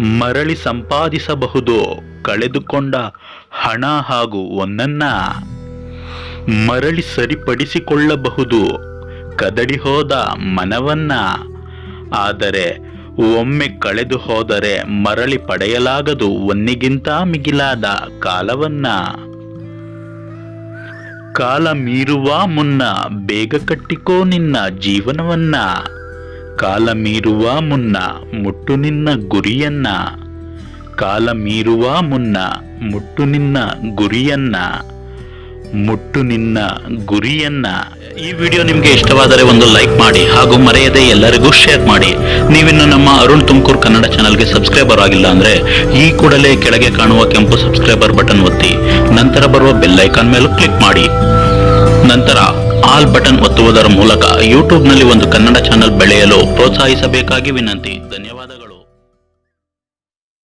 ಮರಳಿ ಸಂಪಾದಿಸಬಹುದು ಕಳೆದುಕೊಂಡ ಹಣ ಹಾಗೂ ಒಂದನ್ನ ಮರಳಿ ಸರಿಪಡಿಸಿಕೊಳ್ಳಬಹುದು. ಕದಡಿ ಹೋದ ಮನವನ್ನ. ಆದರೆ ಒಮ್ಮೆ ಕಳೆದು ಹೋದರೆ ಮರಳಿ ಪಡೆಯಲಾಗದು ಒನ್ನಿಗಿಂತ ಮಿಗಿಲಾದ ಕಾಲವನ್ನ. ಕಾಲ ಮೀರುವ ಮುನ್ನ ಬೇಗ ಕಟ್ಟಿಕೋ ನಿನ್ನ ಜೀವನವನ್ನ. ಕಾಲ ಮೀರುವ ಮುನ್ನ ಮುಟ್ಟು ನಿನ್ನ ಗುರಿಯನ್ನ. ಕಾಲ ಮೀರುವ ಮುನ್ನ ಮುಟ್ಟು ನಿನ್ನ ಗುರಿಯನ್ನ. ಮುಟ್ಟು ನಿನ್ನ ಗುರಿಯನ್ನ. ಈ ವಿಡಿಯೋ ನಿಮಗೆ ಇಷ್ಟವಾದರೆ ಒಂದು ಲೈಕ್ ಮಾಡಿ ಹಾಗೂ ಮರೆಯದೆ ಎಲ್ಲರಿಗೂ ಶೇರ್ ಮಾಡಿ. ನೀವಿನ್ನು ನಮ್ಮ ಅರುಣ್ ತುಮಕೂರು ಕನ್ನಡ ಚಾನಲ್ಗೆ ಸಬ್ಸ್ಕ್ರೈಬರ್ ಆಗಿಲ್ಲ ಅಂದ್ರೆ ಈ ಕೂಡಲೇ ಕೆಳಗೆ ಕಾಣುವ ಕೆಂಪು ಸಬ್ಸ್ಕ್ರೈಬರ್ ಬಟನ್ ಒತ್ತಿ. ನಂತರ ಬರುವ ಬೆಲ್ ಐಕಾನ್ ಮೇಲೂ ಕ್ಲಿಕ್ ಮಾಡಿ. ನಂತರ ಆಲ್ ಬಟನ್ ಒತ್ತುವುದರ ಮೂಲಕ ಯೂಟ್ಯೂಬ್ನಲ್ಲಿ ಒಂದು ಕನ್ನಡ ಚಾನಲ್ ಬೆಳೆಯಲು ಪ್ರೋತ್ಸಾಹಿಸಬೇಕಾಗಿ ವಿನಂತಿ. ಧನ್ಯವಾದಗಳು.